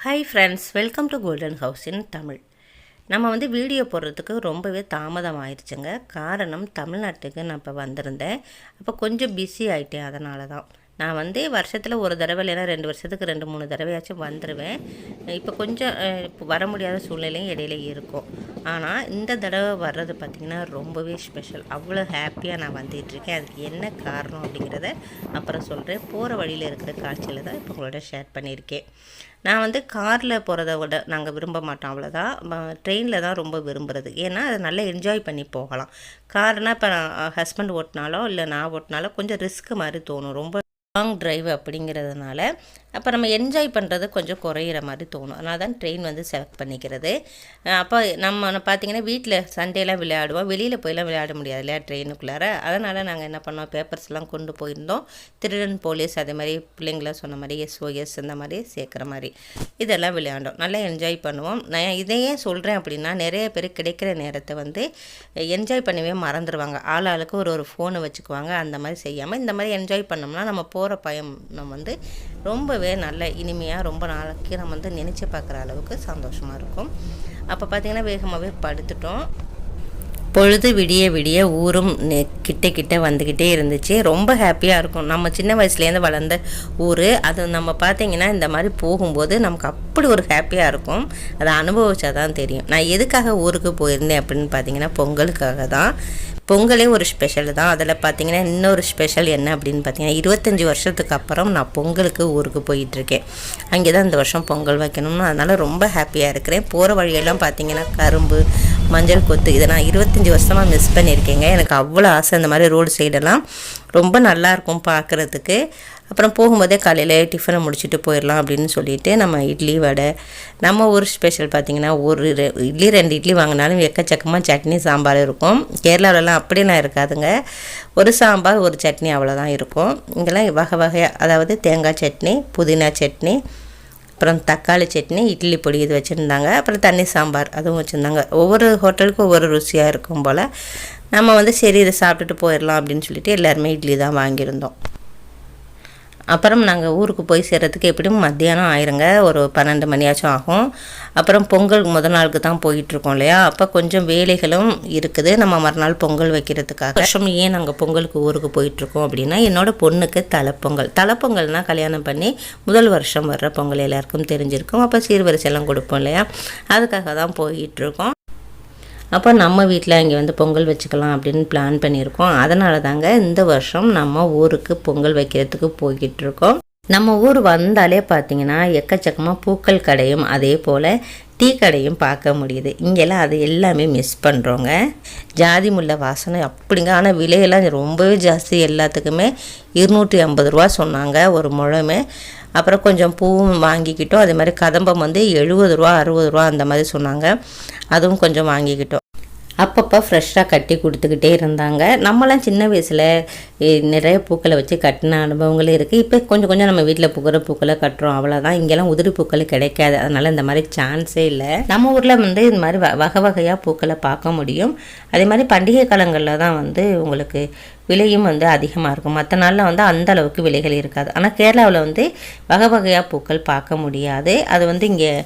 Hi friends welcome to golden house in Tamil நம்ம வந்து video போடுறதுக்கு ரொம்பவே தாமதம் ஆயிடுச்சுங்க காரணம் தமிழ்நாட்டுக்கு நான் இப்போ வந்திருந்தேன். அப்போ கொஞ்சம் பிஸி ஆகிட்டேன் அதனால தான் நான் வந்து வருஷத்தில் ஒரு தடவை இல்லைன்னா ரெண்டு வருஷத்துக்கு ரெண்டு மூணு தடவையாச்சும் வந்துடுவேன் இப்போ கொஞ்சம் இப்போ வர முடியாத சூழ்நிலையும் இடையில இருக்கும். ஆனால் இந்த தடவை வர்றது பார்த்திங்கன்னா ரொம்பவே ஸ்பெஷல் அவ்வளோ ஹாப்பியாக நான் வந்துட்டுருக்கேன் அதுக்கு என்ன காரணம் அப்படிங்கிறத அப்புறம் சொல்கிறேன் போகிற வழியில் இருக்கிற காட்சியில் தான் இப்போ உங்களோட ஷேர் பண்ணியிருக்கேன். நான் வந்து காரில் போகிறத விட நாங்கள் விரும்ப மாட்டோம் அவ்வளோதான் ட்ரெயினில் தான் ரொம்ப விரும்புகிறது ஏன்னா அதை நல்லா என்ஜாய் பண்ணி போகலாம். கார்னால் இப்போ ஹஸ்பண்ட் ஓட்டினாலோ இல்லை நான் ஓட்டினாலோ கொஞ்சம் ரிஸ்க் மாதிரி தோணும். ரொம்ப லாங் டிரைவ் அப்படிங்கிறதுனால அப்போ நம்ம என்ஜாய் பண்ணுறது கொஞ்சம் குறையிற மாதிரி தோணும். அதனால தான் ட்ரெயின் வந்து செலக்ட் பண்ணிக்கிறது. அப்போ நம்ம பார்த்தீங்கன்னா வீட்டில் சண்டேலாம் விளையாடுவோம். வெளியில் போயெல்லாம் விளையாட முடியாது இல்லையா ட்ரெயினுக்குள்ளார அதனால் நாங்கள் என்ன பண்ணோம் பேப்பர்ஸ்லாம் கொண்டு போயிருந்தோம். திருடன் போலீஸ் அதே மாதிரி பிள்ளைங்களாம் சொன்ன மாதிரி எஸ்ஓஎஸ் இந்த மாதிரி சேர்க்குற மாதிரி இதெல்லாம் விளையாண்டோம். நல்லா என்ஜாய் பண்ணுவோம். நான் இதையே சொல்கிறேன் அப்படின்னா நிறைய பேர் கிடைக்கிற நேரத்தை வந்து என்ஜாய் பண்ணவே மறந்துடுவாங்க ஆள் ஆளுக்கு ஒரு ஒரு ஃபோனை வச்சுக்குவாங்க. அந்த மாதிரி செய்யாமல் இந்த மாதிரி என்ஜாய் பண்ணோம்னா நம்ம போ போகிற பயம் நம்ம வந்து ரொம்பவே நல்ல இனிமையாக ரொம்ப நாளைக்கு நம்ம வந்து நினச்சி பார்க்குற அளவுக்கு சந்தோஷமாக இருக்கும். அப்போ பார்த்திங்கன்னா வேகமாகவே படுத்துட்டோம். பொழுது விடிய விடிய ஊரும் நெ- கிட்ட கிட்ட வந்துக்கிட்டே இருந்துச்சு. ரொம்ப ஹாப்பியாக இருக்கும். நம்ம சின்ன வயசுலேருந்து வளர்ந்த ஊர். அது நம்ம பார்த்திங்கன்னா இந்த மாதிரி போகும்போது நமக்கு அப்படி ஒரு ஹாப்பியாக இருக்கும். அதை அனுபவிச்சா தான் தெரியும். நான் எதுக்காக ஊருக்கு போயிருந்தேன் அப்படின்னு பார்த்தீங்கன்னா பொங்கலுக்காக தான். பொங்கலே ஒரு ஸ்பெஷல் தான். அதில் பார்த்தீங்கன்னா இன்னொரு ஸ்பெஷல் என்ன அப்படின்னு பார்த்தீங்கன்னா இருபத்தஞ்சி வருஷத்துக்கு அப்புறம் நான் பொங்கலுக்கு ஊருக்கு போயிட்டுருக்கேன். அங்கே தான் இந்த வருஷம் பொங்கல் வைக்கணும்னு அதனால் ரொம்ப ஹாப்பியாக இருக்கிறேன். போகிற வழியெல்லாம் பார்த்தீங்கன்னா கரும்பு மஞ்சள் கொத்து. இதை நான் இருபத்தஞ்சி வருஷமாக மிஸ் பண்ணியிருக்கேங்க. எனக்கு அவ்வளோ ஆசை இந்த மாதிரி ரோடு சைடெல்லாம் ரொம்ப நல்லா இருக்கும் பார்க்குறதுக்கு. அப்புறம் போகும்போதே காலையில் டிஃபனை முடிச்சுட்டு போயிடலாம் அப்படின்னு சொல்லிட்டு நம்ம இட்லி வடை. நம்ம ஊர் ஸ்பெஷல் பார்த்திங்கன்னா ஒரு ரெ- இட்லி ரெண்டு இட்லி வாங்கினாலும் எக்கச்சக்கமாக சட்னி சாம்பார் இருக்கும். கேரளாவிலலாம் அப்படிலாம் இருக்காதுங்க. ஒரு சாம்பார் ஒரு சட்னி அவ்வளோதான் இருக்கும். இங்கெல்லாம் வகை வகையாக அதாவது தேங்காய் சட்னி புதினா சட்னி அப்புறம் தக்காளி சட்னி இட்லி பொடி இது வச்சுருந்தாங்க. அப்புறம் தண்ணி சாம்பார் அதுவும் வச்சுருந்தாங்க. ஒவ்வொரு ஹோட்டலுக்கும் ஒவ்வொரு ருசியாக இருக்கும் போல். நம்ம வந்து சரி இதை சாப்பிட்டுட்டு போயிடலாம் அப்படின்னு சொல்லிட்டு எல்லாருமே இட்லி தான் வாங்கியிருந்தோம். அப்புறம் நாங்கள் ஊருக்கு போய் சேர்கிறதுக்கு எப்படியும் மத்தியானம் ஆயிருங்க. ஒரு பன்னெண்டு மணியாச்சும் ஆகும். அப்புறம் பொங்கல் முத நாளுக்கு தான் போயிட்டுருக்கோம் இல்லையா? அப்போ கொஞ்சம் வேலைகளும் இருக்குது. நம்ம மறுநாள் பொங்கல் வைக்கிறதுக்காக. வருஷம் ஏன் நாங்கள் பொங்கலுக்கு ஊருக்கு போயிட்டுருக்கோம் அப்படின்னா என்னோடய பொண்ணுக்கு தலைப்பொங்கல். தலைப்பொங்கல்னால் கல்யாணம் பண்ணி முதல் வருஷம் வர்ற பொங்கல் எல்லாருக்கும் தெரிஞ்சிருக்கும். அப்போ சீர்வரிசையெல்லாம் கொடுப்போம் இல்லையா? அதுக்காக தான் போயிட்டுருக்கோம். அப்போ நம்ம வீட்டில் இங்கே வந்து பொங்கல் வச்சுக்கலாம் அப்படின்னு பிளான் பண்ணியிருக்கோம். அதனால தாங்க இந்த வருஷம் நம்ம ஊருக்கு பொங்கல் வைக்கிறதுக்கு போய்கிட்டு இருக்கோம் நம்ம ஊர் வந்தாலே பார்த்தீங்கன்னா எக்கச்சக்கமாக பூக்கள் கடையும் அதே போல் டீ கடையும் பார்க்க முடியுது. இங்கெல்லாம் அது எல்லாமே மிஸ் பண்ணுறோங்க ஜாதி முல்லை வாசனை அப்படிங்க. ஆனால் விலையெல்லாம் ரொம்பவே ஜாஸ்தி. எல்லாத்துக்குமே இருநூற்றி ஐம்பது ரூபா சொன்னாங்க ஒரு முழமே. அப்புறம் கொஞ்சம் பூவும் வாங்கிக்கிட்டோம். அதே மாதிரி கதம்பம் வந்து எழுபது ரூபா அறுபது ரூபா அந்த மாதிரி சொன்னாங்க. அதுவும் கொஞ்சம் வாங்கிக்கிட்டோம். அப்பப்போ ஃப்ரெஷ்ஷாக கட்டி கொடுத்துக்கிட்டே இருந்தாங்க. நம்மலாம் சின்ன வயசில் நிறைய பூக்களை வச்சு கட்டின அனுபவங்களும் இருக்குது இப்போ கொஞ்சம் கொஞ்சம் நம்ம வீட்டில் பூக்கிற பூக்களை கட்டுறோம். அவ்வளோதான் இங்கெல்லாம் உதிரி பூக்கள் கிடைக்காது. அதனால் இந்த மாதிரி சான்ஸே இல்லை. நம்ம ஊரில் வந்து இந்த மாதிரி வ- வகை வகையாக பூக்களை பார்க்க முடியும். அதே மாதிரி பண்டிகை காலங்களில் தான் வந்து உங்களுக்கு விலையும் வந்து அதிகமாக இருக்கும். மற்ற நாளில் வந்து அந்த அளவுக்கு விலைகள் இருக்காது. ஆனால் கேரளாவில் வந்து வகை வகையாக பூக்கள் பார்க்க முடியாது. அது வந்து இங்கே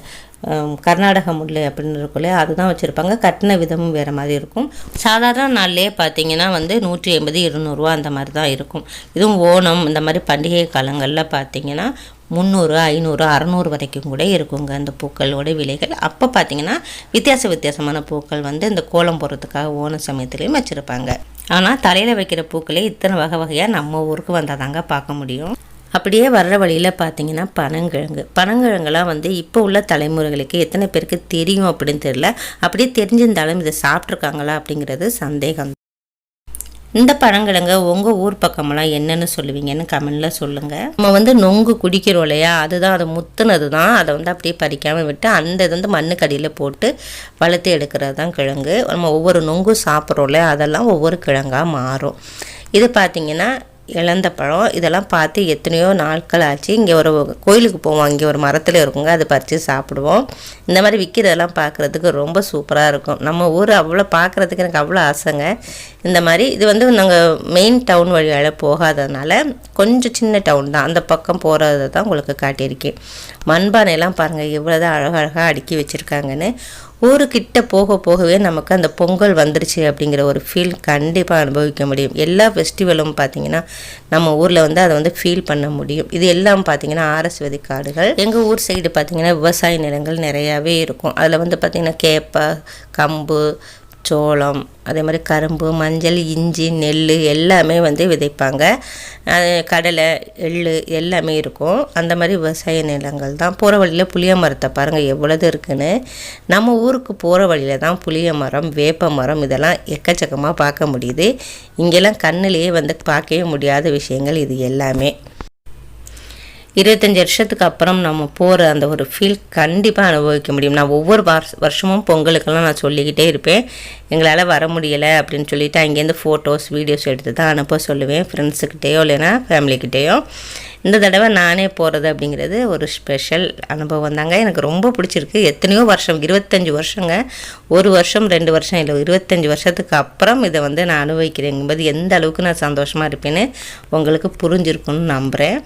கர்நாடக முல்லை அப்படின்னு இருக்கும் இல்லையா? அதுதான் வச்சுருப்பாங்க. கட்டின விதமும் வேறு மாதிரி இருக்கும். சாதாரண நாள்லேயே பார்த்தீங்கன்னா வந்து நூற்றி ஐம்பது இருநூறுவா அந்த மாதிரி தான் இருக்கும். இதுவும் ஓணம் இந்த மாதிரி பண்டிகை காலங்களில் பார்த்தீங்கன்னா முந்நூறு ஐநூறு அறநூறு வரைக்கும் கூட இருக்குங்க. அந்த பூக்களோட விலைகள். அப்போ பார்த்தீங்கன்னா வித்தியாச வித்தியாசமான பூக்கள் வந்து இந்த கோலம் போடுறதுக்காக ஓண சமயத்துலேயும் வச்சுருப்பாங்க. ஆனால் தலையில் வைக்கிற பூக்களே இத்தனை வகை வகையாக நம்ம ஊருக்கு வந்தால் தாங்க பார்க்க முடியும். அப்படியே வர்ற வழியில் பார்த்தீங்கன்னா பனங்கிழங்கு. பனங்கிழங்குலாம் வந்து இப்போ உள்ள தலைமுறைகளுக்கு எத்தனை பேருக்கு தெரியும் அப்படின்னு தெரியல. அப்படியே தெரிஞ்சிருந்தாலும் இதை சாப்பிட்ருக்காங்களா அப்படிங்கிறது சந்தேகம். இந்த பழங்கிழங்க உங்கள் ஊர் பக்கமெல்லாம் என்னென்னு சொல்லுவீங்கன்னு கமெண்டில் சொல்லுங்கள் நம்ம வந்து நொங்கு குடிக்கிறோம் இல்லையா? அதுதான் அது முத்துனது தான் அதை வந்து அப்படியே பறிக்காமல் விட்டு அந்த இது வந்து மண்ணுக்கடியில் போட்டு வளர்த்து எடுக்கிறது தான் கிழங்கு. நம்ம ஒவ்வொரு நொங்கும் சாப்பிட்றோம்ல அதெல்லாம் ஒவ்வொரு கிழங்காக மாறும். இது பார்த்தீங்கன்னா இழந்த பழம். இதெல்லாம் பார்த்து எத்தனையோ நாட்கள் ஆச்சு. இங்கே ஒரு கோயிலுக்கு போவோம். இங்கே ஒரு மரத்தில் இருக்குங்க. அதை பறித்து சாப்பிடுவோம். இந்த மாதிரி விற்கிறதெல்லாம் பார்க்குறதுக்கு ரொம்ப சூப்பராக இருக்கும். நம்ம ஊர் அவ்வளோ பார்க்குறதுக்கு எனக்கு அவ்வளோ ஆசைங்க. இந்த மாதிரி இது வந்து நாங்கள் மெயின் டவுன் வழியால் போகாததுனால கொஞ்சம் சின்ன டவுன் தான். அந்த பக்கம் போகிறத தான் உங்களுக்கு காட்டியிருக்கேன். மண்பானையெல்லாம் பாருங்கள் எவ்வளோ தான் அழகழகாக அடுக்கி வச்சுருக்காங்கன்னு. ஊருக்கிட்ட போக போகவே நமக்கு அந்த பொங்கல் வந்துருச்சு அப்படிங்கிற ஒரு ஃபீல் கண்டிப்பாக அனுபவிக்க முடியும். எல்லா ஃபெஸ்டிவலும் பார்த்திங்கன்னா நம்ம ஊரில் வந்து அதை வந்து ஃபீல் பண்ண முடியும். இது எல்லாம் பார்த்திங்கன்னா ஆரஸ்வதி காடுகள் எங்கள் ஊர் சைடு பார்த்திங்கன்னா விவசாய நிலங்கள் நிறையாவே இருக்கும். அதில் வந்து பார்த்திங்கன்னா கேப்பை கம்பு சோளம் அதே மாதிரி கரும்பு மஞ்சள் இஞ்சி நெல் எல்லாமே வந்து விதைப்பாங்க. கடலை எள் எல்லாமே இருக்கும். அந்த மாதிரி விவசாய நிலங்கள் தான். போகிற வழியில் புளிய மரத்தை பாருங்கள் எவ்வளவு இருக்குன்னு. நம்ம ஊருக்கு போகிற வழியில் தான் புளிய மரம் வேப்ப மரம் இதெல்லாம் எக்கச்சக்கமாக பார்க்க முடியுது. இங்கெல்லாம் கண்ணிலேயே வந்து பார்க்கவே முடியாத விஷயங்கள் இது எல்லாமே. இருபத்தஞ்சி வருஷத்துக்கு அப்புறம் நம்ம போகிற அந்த ஒரு ஃபீல் கண்டிப்பாக அனுபவிக்க முடியும். நான் ஒவ்வொரு வருஷமும் பொங்கலுக்கெல்லாம் நான் சொல்லிக்கிட்டே இருப்பேன். எங்களால் வர முடியலை அப்படின்னு சொல்லிவிட்டு அங்கேருந்து ஃபோட்டோஸ் வீடியோஸ் எடுத்து தான் அனுப்ப சொல்லுவேன். ஃப்ரெண்ட்ஸுக்கிட்டேயோ இல்லைன்னா ஃபேமிலிக்கிட்டேயோ இந்த தடவை நானே போகிறது அப்படிங்கிறது ஒரு ஸ்பெஷல் அனுபவம் தாங்க. எனக்கு ரொம்ப பிடிச்சிருக்கு. எத்தனையோ வருஷம் இருபத்தஞ்சி வருஷங்க. ஒரு வருஷம் ரெண்டு வருஷம் இல்லை இருபத்தஞ்சி வருஷத்துக்கு அப்புறம் இதை வந்து நான் அனுபவிக்கிறேங்கும்போது எந்த அளவுக்கு நான் சந்தோஷமாக இருப்பேன்னு உங்களுக்கு புரிஞ்சிருக்குன்னு நம்புகிறேன்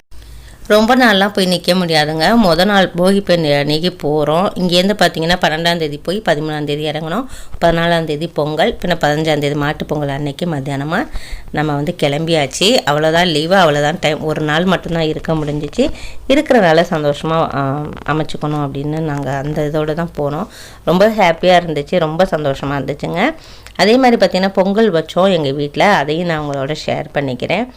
ரொம்ப நாள்லாம் போய் நிற்க முடியாதுங்க. மொதல் நாள் போகி பெண் அன்றைக்கி போகிறோம் இங்கேருந்து பார்த்தீங்கன்னா பன்னெண்டாந்தேதி போய் பதிமூணாந்தேதி இறங்கணும். பதினாலாந்தேதி பொங்கல் பின்ன பதினஞ்சாந்தேதி மாட்டு பொங்கல் அன்னைக்கு மத்தியானமாக நம்ம வந்து கிளம்பியாச்சு. அவ்வளோதான் லீவு அவ்வளோதான் டைம் ஒரு நாள் மட்டும்தான் இருக்க முடிஞ்சிச்சு. இருக்கிற வேலை சந்தோஷமாக அமைச்சுக்கணும் அப்படின்னு நாங்கள் அந்த இதோடு தான் போனோம். ரொம்ப ஹாப்பியாக இருந்துச்சு. ரொம்ப சந்தோஷமாக இருந்துச்சுங்க. அதே மாதிரி பார்த்திங்கன்னா பொங்கல் வச்சோம் எங்கள் வீட்டில் அதையும் நான் உங்களோட ஷேர் பண்ணிக்கிறேன்.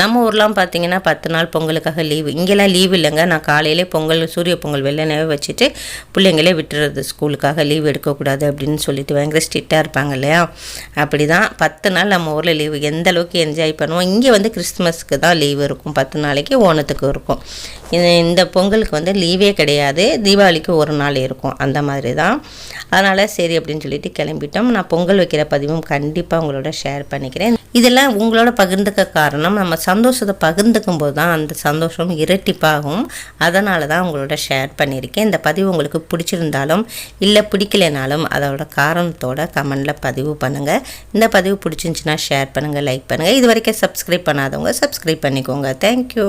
நம்ம ஊர்லாம் பார்த்தீங்கன்னா பத்து நாள் பொங்கலுக்காக லீவு இங்கெல்லாம் லீவ் இல்லைங்க. நான் காலையிலே பொங்கல் சூரிய பொங்கல் வெள்ளனவே வச்சுட்டு பிள்ளைங்களே விட்டுறது ஸ்கூலுக்காக லீவ் எடுக்கக்கூடாது அப்படின்னு சொல்லிட்டு பயங்கர ஸ்ட்ரிக்டாக இருப்பாங்க இல்லையா? அப்படி தான் பத்து நாள் நம்ம ஊரில் லீவு எந்த அளவுக்கு என்ஜாய் பண்ணுவோம்? இங்கே வந்து கிறிஸ்துமஸ்க்கு தான் லீவு இருக்கும். பத்து நாளைக்கு ஓணத்துக்கு இருக்கும். இந்த பொங்கலுக்கு வந்து லீவே கிடையாது. தீபாவளிக்கு ஒரு நாள் இருக்கும். அந்த மாதிரி தான் அதனால் சரி அப்படின்னு சொல்லிட்டு கிளம்பிட்டோம். நான் பொங்கல் வைக்கிற பதிவும் கண்டிப்பாக உங்களோட ஷேர் பண்ணிக்கிறேன். இதெல்லாம் உங்களோட பகிர்ந்துக்க காரணம். நம்ம சந்தோஷத்தை பகிர்ந்துக்கும் போது தான் அந்த சந்தோஷம் இரட்டிப்பாகும். அதனால தான் உங்களோட ஷேர் பண்ணியிருக்கேன். இந்த பதிவு உங்களுக்கு பிடிச்சிருந்தாலும் இல்லை பிடிக்கலைனாலும் அதோட காரணத்தோட கமெண்டில் பதிவு பண்ணுங்கள் இந்த பதிவு பிடிச்சிருந்துச்சின்னா ஷேர் பண்ணுங்கள் லைக் பண்ணுங்கள் இது வரைக்கும் சப்ஸ்கிரைப் பண்ணாதவங்க சப்ஸ்கிரைப் பண்ணிக்கோங்க. தேங்க்யூ